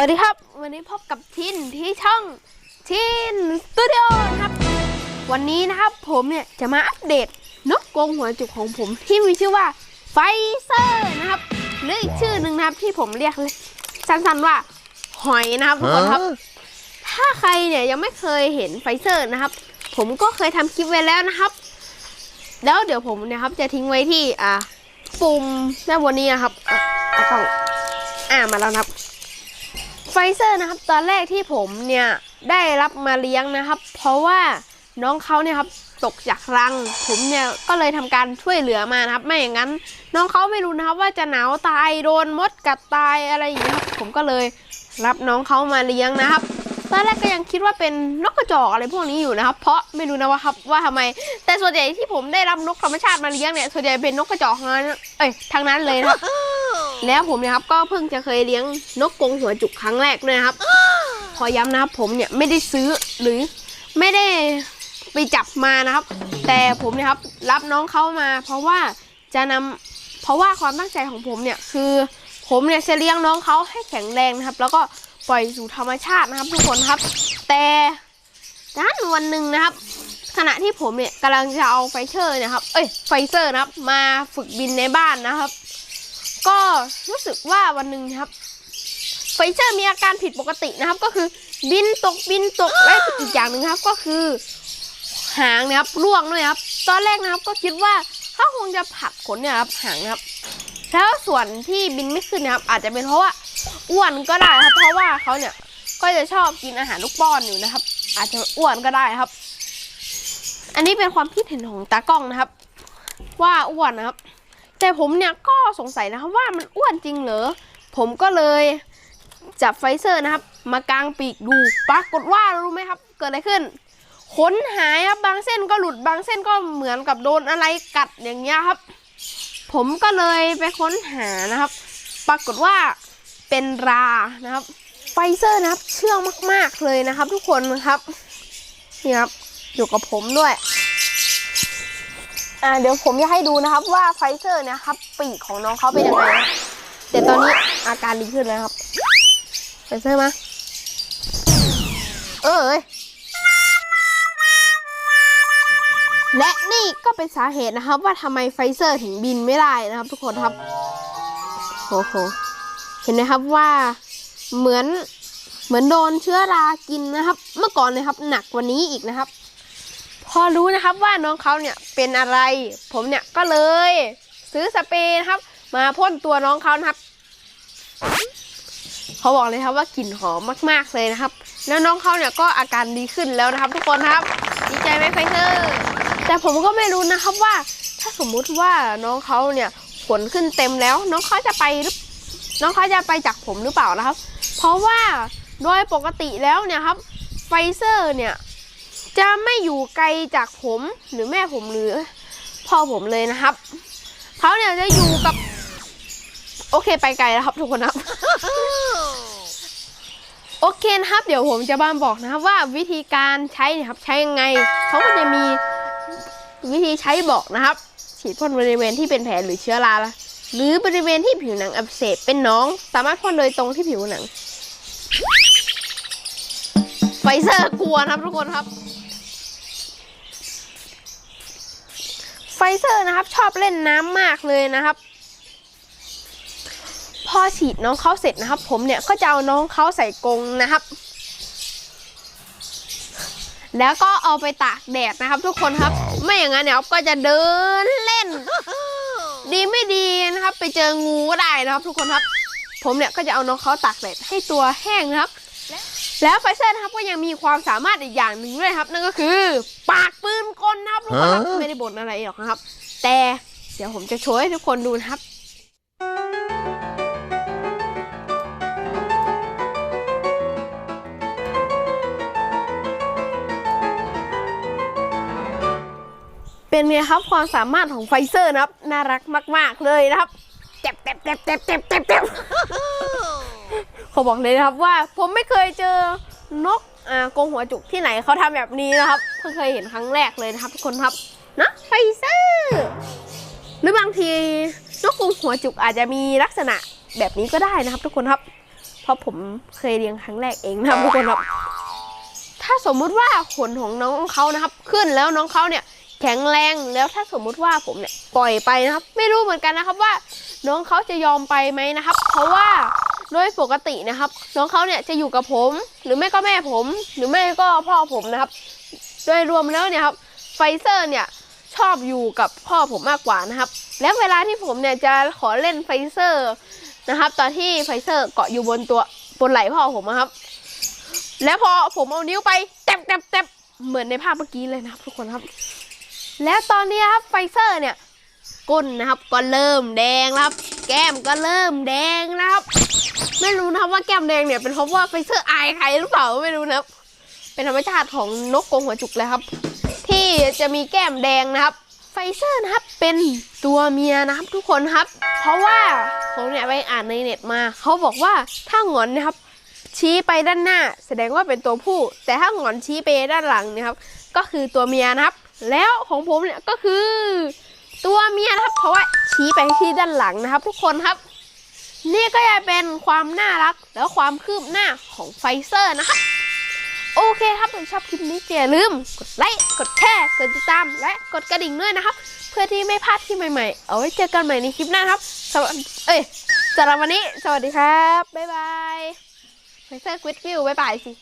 วัสดีครับ วันนี้พบกับทินที่ช่องทินสตูดิโอนะครับ วันนี้นะครับผมเนี่ยจะมาอัปเดตนกกรงหัวจุกของผมที่มีชื่อว่าไฟเซอร์นะครับหรืออีกชื่อหนึ่งนะครับที่ผมเรียกสั้นๆว่าหอยนะครับทุกคนครับ ถ้าใครเนี่ยยังไม่เคยเห็นไฟเซอร์นะครับ ผมก็เคยทำคลิปไว้แล้วนะครับ แล้วเดี๋ยวผมเนะครับจะทิ้งไว้ที่อ่าปุ่มด้านบนนี้นะครับอะอะกล้องอ่ามาแล้วนะครับ ไฟเซอร์นะครับตอนแรกที่ผมเนี่ยได้รับมาเลี้ยงนะครับ เพราะว่าน้องเขาเนี่ยครับตกจากรัง ผมเนี่ยก็เลยทำการช่วยเหลือมานะครับ ไม่อย่างนั้น น้องเขาไม่รู้นะครับว่าจะหนาวตายโดนมดกัดตายอะไรอย่างเงี้ครับผมก็เลยรับน้องเขามาเลี้ยงนะครับ ตอนแรกก็ยังคิดว่าเป็นนกกระจอกอะไรพวกนี้อยู่นะครับ เพราะไม่รู้นะว่าครับว่าทำไม แต่ส่วนใหญ่ที่ผมได้รับนกธรรมชาติมาเลี้ยงเนี่ยส่วนใหญ่เป็นนกกระจอกงนั้นเอ้ยทั้งนั้นเลยนะครับ แล้วผมเนี่ยครับก็เพิ่งจะเคยเลี้ยงนกกรงหัวจุกครั้งแรกด้วยนะครับ ขอย้ำนะครับผมเนี่ยไม่ได้ซื้อหรือไม่ได้ไปจับมานะครับ แต่ผมเนี่ยครับรับน้องเขามา เพราะว่าจะนำเพราะว่าความตั้งใจของผมเนี่ยคือ ผมเนี่ยจะเลี้ยงน้องเขาให้แข็งแรงนะครับ แล้วก็ปล่อยสู่ธรรมชาตินะครับ ทุกคนครับ แต่ด้านวันหนึ่งนะครับ ขณะที่ผมเนี่ยกำลังจะเอาไฟเชอร์เนะครับ เอ้ยไฟเซอร์นะครับ มาฝึกบินในบ้านนะครับ ก็รู้สึกว่าวันหนึ่งครับไฟเซอร์มีอาการผิดปกตินะครับ ก็คือบินตกบินตกและอีกอย่างหนึ่งครับ ก็คือ หางนะครับร่วงด้วยครับ ตอนแรกนะครับก็คิดว่าเขาคงจะผลักขนเนี่ยครับหางนะครับแล้วส่วนที่บินไม่ขึ้นนะครับ อาจจะเป็นเพราะว่าอ้วนก็ได้ครับ เพราะว่าเขาเนี่ยก็จะชอบกินอาหารลูกป้อนอยู่นะครับ อาจจะอ้วนก็ได้ครับ อันนี้เป็นความคิดเห็นของตากล้องนะครับ ว่าอ้วนนะครับ แต่ผมเนี่ยก็สงสัยนะครับว่ามันอ้วนจริงเหรอ ผมก็เลยจับไฟเซอร์นะครับ มากางปีกดูปรากฏว่ารู้ไหมครับ เกิดอะไรขึ้น ขนหายครับบางเส้นก็หลุดบางเส้นก็เหมือนกับโดนอะไรกัดอย่างเงี้ยครับ ผมก็เลยไปค้นหานะครับ ปรากฏว่าเป็นรานะครับไฟเซอร์นะครับเชื่องมาก ๆ เลยนะครับ ทุกคนนะครับนี่ครับอยู่กับผมด้วย อ่าเดี๋ยวผมจะให้ดูนะครับว่าไฟเซอร์เนะครับปีกของน้องเขาเป็นยังไงนะแต่ตอนนี้อาการดีขึ้นแล้วครับไฟเซอร์มา เอ้ยและนี่ก็เป็นสาเหตุนะครับ ว่าทำไมไฟเซอร์ถึงบินไม่ได้นะครับ ทุกคนครับโอ้โหเห็นไหมครับว่าเหมือนเหมือนโดนเชื้อรากินนะครับ เมื่อก่อนเลยครับ หนักกว่านี้อีกนะครับ อรู้นะครับว่าน้องเขาเนี่ยเป็นอะไร ผมเนี่ยก็เลย ซื้อสเปรย์นะครับ มาพ่นตัวน้องเขานะครับ เขาบอกเลยครับว่ากลิ่นหอมมาก ๆเลยนะครับ แล้วน้องเขาเนี่ยก็อาการดีขึ้นแล้วนะครับ ทุกคนครับ ดีใจไหมไฟเซอร์แต่ผมก็ไม่รู้นะครับว่า ถ้าสมมุติว่าน้องเขาเนี่ยขนขึ้นเต็มแล้ว น้องเขาจะไปหรือน้องเขาจะไปจากผมหรือเปล่านะครับ เพราะว่าโดยปกติแล้วเนี่ยครับไฟเซอร์เนี่ย จะไม่อยู่ไกลจากผมหรือแม่ผมหรือพ่อผมเลยนะครับเขาเนี่ยจะอยู่กับ โอเคไปไกลแล้วครับทุกคนครับ โอเคนะครับ เดี๋ยวผมจะบ้านบอกนะครับว่าวิธีการใช้เนี่ครับใช้ยังไงเขาก็จะมีวิธีใช้บอกนะครับ ฉีดพ่นบริเวณที่เป็นแผลหรือเชื้อราหรือบริเวณที่ผิวหนังอักเสบเป็นน้อง สามารถพ่นโดยตรงที่ผิวหนังไฟเซอร์กลัวนะครับทุกคนครับ ไฟ เซอร์นะครับ ชอบเล่นน้ำมากเลยนะครับ พอฉีดน้องเขาเสร็จนะครับ ผมเนี่ยก็จะเอาน้องเขาใส่กรงนะครับ แล้วก็เอาไปตากแดดนะครับ ทุกคนครับ ไม่อย่างนั้นเนี่ยก็จะเดินเล่น ดีไม่ดีนะครับ ไปเจองูก็ได้นะครับ ทุกคนครับ ผมเนี่ยก็จะเอาน้องเขาตากแดดให้ตัวแห้งนะครับ แล้วไฟเซอร์นะครับก็ยังมีความสามารถอีกอย่างหนึ่งด้วยครับ นั่นก็คือ ปากปืนกลนะครับทุกคนครับไม่ได้บ่นอะไรหรอกนะครับ แต่เดี๋ยวผมจะโชว์ให้ทุกคนดูนะครับเป็นไงครับความสามารถของไฟเซอร์นะครับ น่ารักมาก ๆ เลยนะครับเจ็บเจ็บเจ็บเจ็บเจ็บเจ็บ เจ็บเขาบอกเลยนะครับว่าผมไม่เคยเจอนกอ่ากงหัวจุกที่ไหนเขาทำแบบนี้นะครับ เพิ่งเคยเห็นครั้งแรกเลยนะครับทุกคนครับนะไฟเซอร์หรือบางทีนกกงหัวจุกอาจจะมีลักษณะแบบนี้ก็ได้นะครับ ทุกคนครับ เพราะผมเคยเลี้ยงครั้งแรกเองนะครับทุกคนครับ ถ้าสมมุติว่าขนของน้องเขานะครับ ขึ้นแล้วน้องเขาเนี่ย แข็งแรงแล้วถ้าสมมุติว่าผมเนี่ยปล่อยไปนะครับ ไม่รู้เหมือนกันนะครับว่า น้องเขาจะยอมไปไหมนะครับ เพราะว่า โดยปกตินะครับ น้องเขาเนี่ยจะอยู่กับผม หรือไม่ก็แม่ผม หรือไม่ก็พ่อผมนะครับ โดยรวมแล้วเนี่ยครับไฟเซอร์เนี่ยชอบอยู่กับพ่อผมมากกว่านะครับ แล้วเวลาที่ผมเนี่ยจะขอเล่นไฟเซอร์นะครับ ตอนที่ไฟเซอร์เกาะอยู่บนตัวบนไหล่พ่อผมนะครับ แล้วพอผมเอานิ้วไปแตบแตบแตบเหมือนในภาพเมื่อกี้เลยนะครับ ทุกคนครับ แล้วตอนนี้ครับไฟเซอร์เนี่ยก้นนะครับก็เริ่มแดงแล้วครับ แก้มก็เริ่มแดงนะครับ ไม่รู้นะว่าแก้มแดงเนี่ยเป็นเพราะว่าไฟเซอร์อายใครหรือเปล่าไม่รู้นะเป็นธรรมชาติของนกกรงหัวจุกเลยครับ ที่จะมีแก้มแดงนะครับไฟเซอร์นะครับเป็นตัวเมียนะครับทุกคนครับ เพราะว่าผมเนี่ยไปอ่านในเน็ตมา เขาบอกว่าถ้าหงอนนะครับ ชี้ไปด้านหน้า แสดงว่าเป็นตัวผู้ แต่ถ้าหงอนชี้ไปด้านหลังเนะครับ ก็คือตัวเมียนะครับ แล้วของผมเนี่ยก็คือ ตัวเมียนะครับ เพราะว่าชี้ไปที่ด้านหลังนะครับ ทุกคนครับ นี่ก็จะเป็นความน่ารักและความคืบหน้าของไฟเซอร์นะครับ โอเคครับถ้าชอบคลิปนี้อย่าลืมกดไลค์กดแชร์กดติดตามและกดกระดิ่งด้วยนะครับ เพื่อที่ไม่พลาดที่ใหม่ๆ เอาไว้เจอกันใหม่ในคลิปหน้าครับสวัสดีเอ้ยสำหรับวันนี้ สวัสดีครับบ๊ายบายไฟเซอร์ควิดฟิวบ๊ายบายสิ